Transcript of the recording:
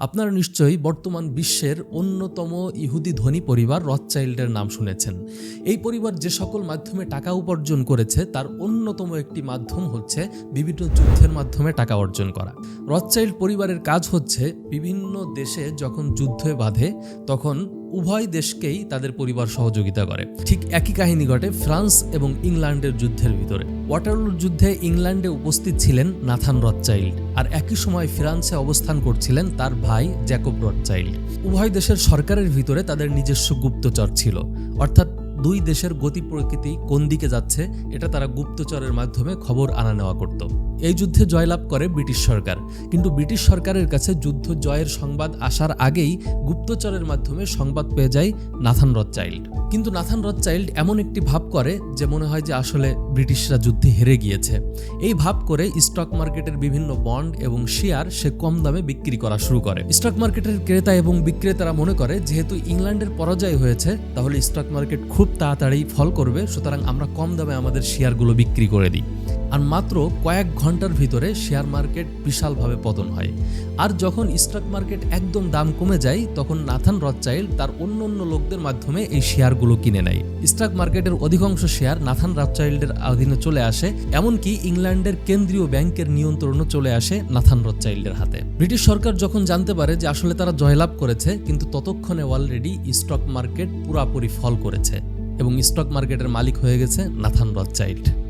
আপনারা নিশ্চয়ই বর্তমান বিশ্বের অন্যতম ইহুদি ধনী পরিবার রথচাইল্ডের নাম শুনেছেন। এই পরিবার যে সকল মাধ্যমে টাকা উপার্জন করেছে, তার অন্যতম একটি মাধ্যম হচ্ছে বিভিন্ন যুদ্ধের মাধ্যমে টাকা অর্জন করা। রথচাইল্ড পরিবারের কাজ হচ্ছে বিভিন্ন দেশে যখন যুদ্ধে বাঁধে, তখন উভয় দেশকেই তাদের পরিবার সহযোগিতা করে। ঠিক একই কাহিনী ঘটে ফ্রান্স এবং ইংল্যান্ডের যুদ্ধের ভিতরে। ওয়াটারলুর যুদ্ধে ইংল্যান্ডে উপস্থিত ছিলেন নাথান রথচাইল্ড আর একই সময় ফ্রান্সে অবস্থান করছিলেন তার ভাই জ্যাকব রথচাইল্ড। উভয় দেশের সরকারের ভিতরে তাদের নিজস্ব গুপ্তচর ছিল। অর্থাৎ দুই দেশের গতি প্রকৃতি কোন দিকে যাচ্ছে, এটা তারা গুপ্তচরের মাধ্যমে খবর আনা নেওয়া করত। এই যুদ্ধে জয়লাভ করে ব্রিটিশ সরকার। কিন্তু ব্রিটিশ সরকারের কাছে যুদ্ধ জয়ের সংবাদ আসার আগেই গুপ্তচরের মাধ্যমে সংবাদ পেয়ে যায় নাথান রথচাইল্ড। কিন্তু নাথান রথচাইল্ড এমন একটি ভাব করে যে মনে হয় যে আসলে ব্রিটিশরা যুদ্ধে হেরে গিয়েছে। এই ভাব করে স্টক মার্কেটের বিভিন্ন বন্ড এবং শেয়ার সে কম দামে বিক্রি করা শুরু করে। স্টক মার্কেটের ক্রেতা এবং বিক্রেতারা মনে করে, যেহেতু ইংল্যান্ডের পরাজয় হয়েছে, তাহলে স্টক মার্কেট খুব তাড়াতাড়ি ফল করবে, সুতরাং আমরা কম দামে আমাদের শেয়ারগুলো বিক্রি করে দিই। আর মাত্র কয়েক ঘণ্টার ভিতরে শেয়ার মার্কেট বিশালভাবে পতন হয়। আর যখন স্টক মার্কেট একদম দাম কমে যায়, তখন নাথান রথচাইল্ড তার অন্য অন্য লোকদের মাধ্যমে এই শেয়ারগুলো কিনে নেয়। স্টক মার্কেটের অধিকাংশ শেয়ার নাথান রথচাইল্ডের অধীনে চলে আসে, এমনকি ইংল্যান্ডের কেন্দ্রীয় ব্যাংকের নিয়ন্ত্রণও চলে আসে নাথান রথচাইল্ডের হাতে। ব্রিটিশ সরকার যখন জানতে পারে যে আসলে তারা জয়লাভ করেছে, কিন্তু ততক্ষণে অলরেডি স্টক মার্কেট পুরাপুরি ফল করেছে এবং স্টক মার্কেটের মালিক হয়ে গেছে নাথান রথচাইল্ড।